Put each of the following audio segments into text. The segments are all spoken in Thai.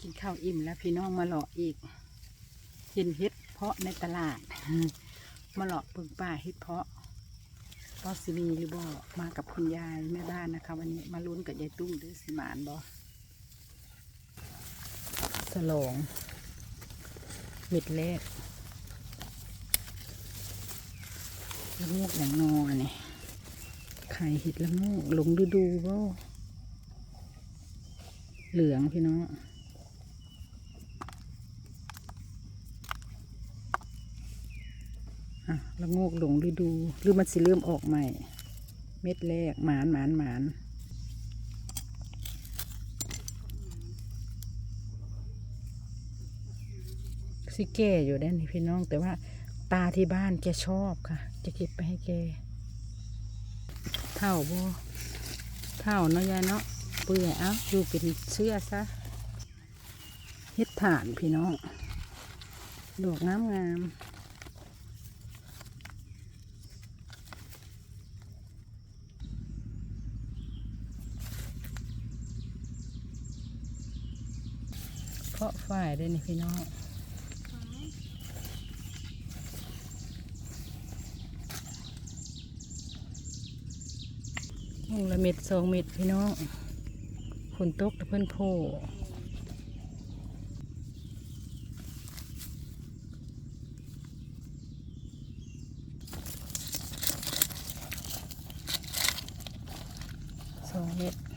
กินข้าวอิ่มแล้วพี่น้องมาหลอกอีก เห็นเฮ็ดเพาะในตลาด มาหลอกปึงป่าเฮ็ดเพาะก็สิมีหรือบ่มากับคุณยายแม่บ้านนะคะ วันนี้มาลุ้นกับยายตุ้มด้วยสิมานบ่สลองเม็ดแรกละงูกอย่างนอเนี่ยไข่เห็ดละงูกหลงฤดูบ่เหลืองพี่น้อง อะละโงกหลงฤดูหรือมันสิเริ่มออกใหม่ เม็ดแรกหมานหมานหมานสิแก่อยู่ได้นี่พี่น้อง แต่ว่าตาที่บ้านแกชอบค่ะ จะเก็บไปให้แกเท่าบ่เท่าเนาะยายเนาะเปื่อยเอ้าดูเป็นเสื้อซะเฮ็ดฐานพี่น้องดอกงามงาม เพาะฝ่ายด้วยนี่พี่น้องมงละเม็ดสองเม็ดพี่น้องฝนตกต่เพิ่อนโพสองเม็ด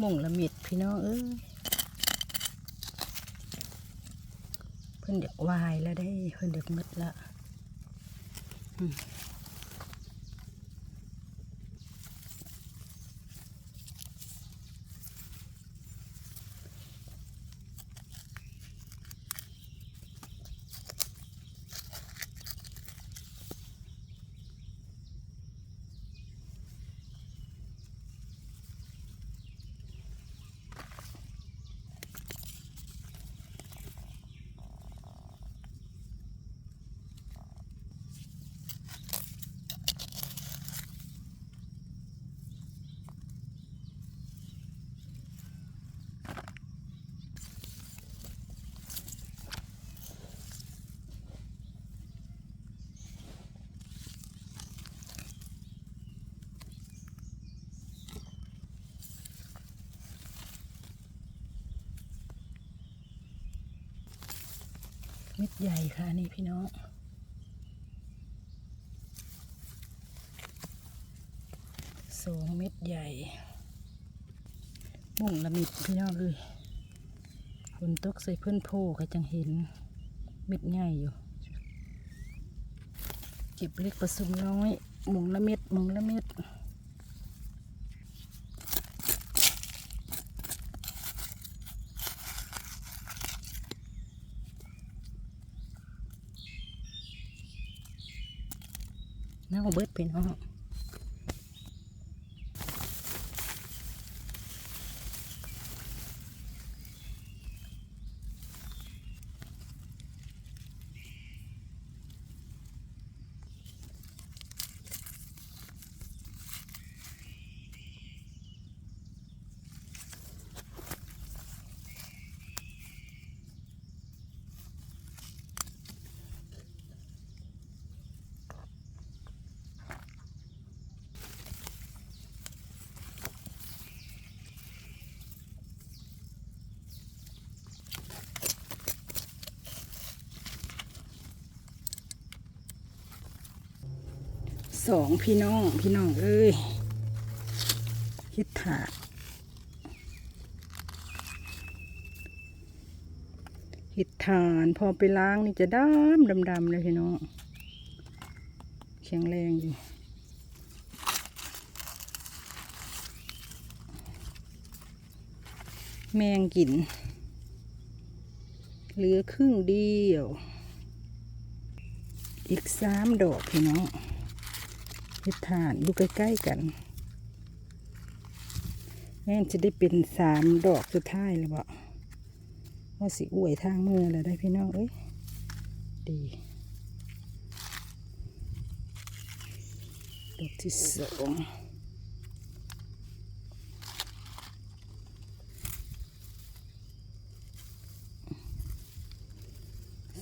ม่งละเม็ดพี่น้องเอ้ยเพิ่นเด็กวายแล้วได้เพิ่นเด็กมืดละ เม็ดใหญ่ค่ะนี่พี่น้องสองเม็ดใหญ่บุ่งละมิดพี่น้องเลยฝนตกใส่เพื่อนโพก็จังเห็นเม็ดใหญ่อยู่ เก็บเล็กผสมน้อย มุงละเม็ดมุงละเม็ด เอาเบิดเป็นห้อง สองพี่น้องพี่น้องเอ้ยคิดถาดหิดฐานพอไปล้างนี่จะดำดำดำเลยพี่น้องแข็งแรงอยู่แมงกิน เหลือครึ่งเดียว อีกสามดอกพี่น้อง็ดถ่านดูใกล้ๆกันแม่นจะได้เป็นสามดอกสุดท้ายเลยบ่ว่าสิอวยทางมือแล้วได้พี่น้องเอ้ยดีดอกที่สอง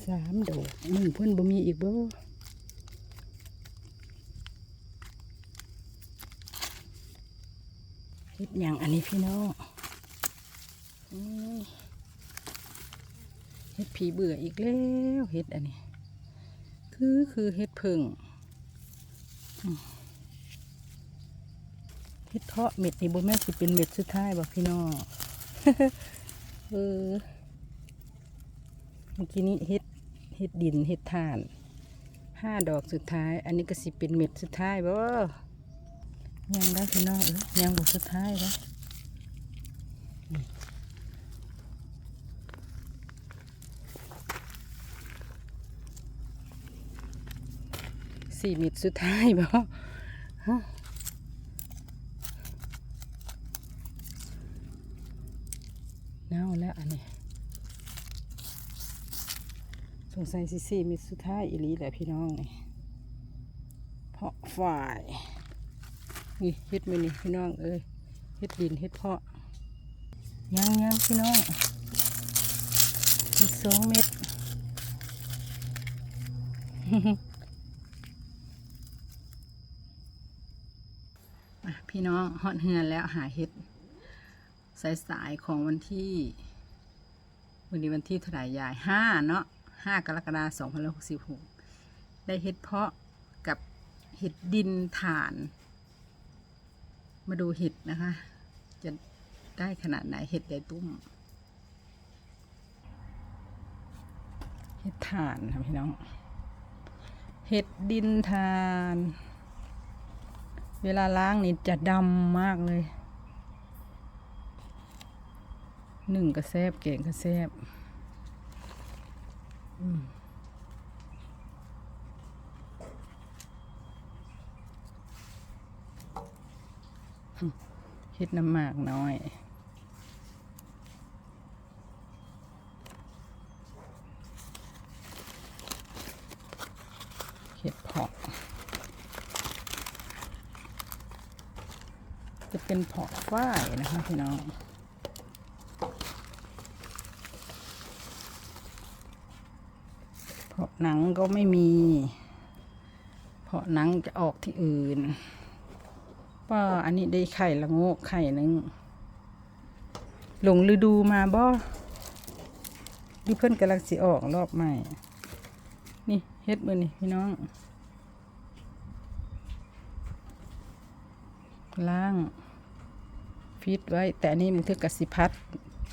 สามดอกหนึ่งเพื่อนบ่มีอีกบ่ เฮ็ดหยังอันนี้พี่น้องเฮ็ดผีเบื่ออีกแล้วเฮ็ดอันนี้ คือคือเฮ็ดพิ่งเฮ็ดเพาะเม็ดนี่บ่แม่สิเป็นเม็ดสุดท้ายบ่พี่น้องเออเมื่อกี้นี้เฮ็ดเฮ็ดดินเฮ็ดถ่านห้าดอกสุดท้าย อันนี้ก็สิเป็นเม็ดสุดท้ายบ่ ยังได้พี่น้องเอ้ยยังบ่สุดท้ายบ่สี่ม็ดสุดท้ายบ่เน่าแล้วอันนี้สงสัยสิสี่มิตรสุดท้ายอีลีแหละพี่น้องนี่เพาะฝ่าย นี่เฮ็ดมือนี่พี่น้องเอ้ยเฮ็ดดินเฮ็ดเพาะยังยังพี่น้องอีกสองเม็ดพี่น้องฮอดเฮือนแล้วหาเฮ็ดสายสายของวันที่วันนี้วันที่เท่าไหร่ยายห้าเนาะห้ากรกฎาคมสองพันหกสิบหกได้เห็ดเพาะกับเห็ดดินฐาน มาดูเห็ดนะคะ จะได้ขนาดไหนเห็ดใหญ่ตุ้ม เห็ดฐานค่ะพี่น้อง เห็ดดินฐาน เวลาล้างนี่จะดำมากเลย หนึ่งกระแซบเก่งกระแซบอืม เฮ็ดน้ำหมากน้อยเห็ดเพาะจะเป็นเพาะฝ้ายนะคะพี่น้องเพราะหนังก็ไม่มี เพราะหนังจะออกที่อื่น ป้าอันนี้ได้ไข่ละโงกไข่หนึ่งหลงฤดูมาบ่หรือเพื่อนกำลังสิออกรอบใหม่ นี่เฮ็ดมือนี่พี่น้องล่างฟีดไว้ แต่อันนี้มันถือกสิพัด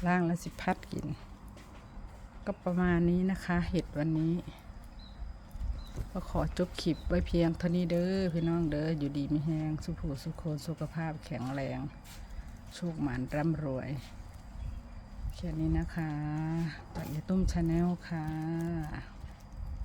ล่างแล้วสิพัดกิน ก็ประมาณนี้นะคะ เห็ดวันนี้ ก็ขอจบคลิปไว้เพียงเท่านี้เด้อพี่น้องเด้ออยู่ดีมีแห้งสุขูสุขคนสุขภาพแข็งแรงโชคหมานร่ำรวยแค่นี้นะคะตัดยาตุ้มชาแนลค่ะ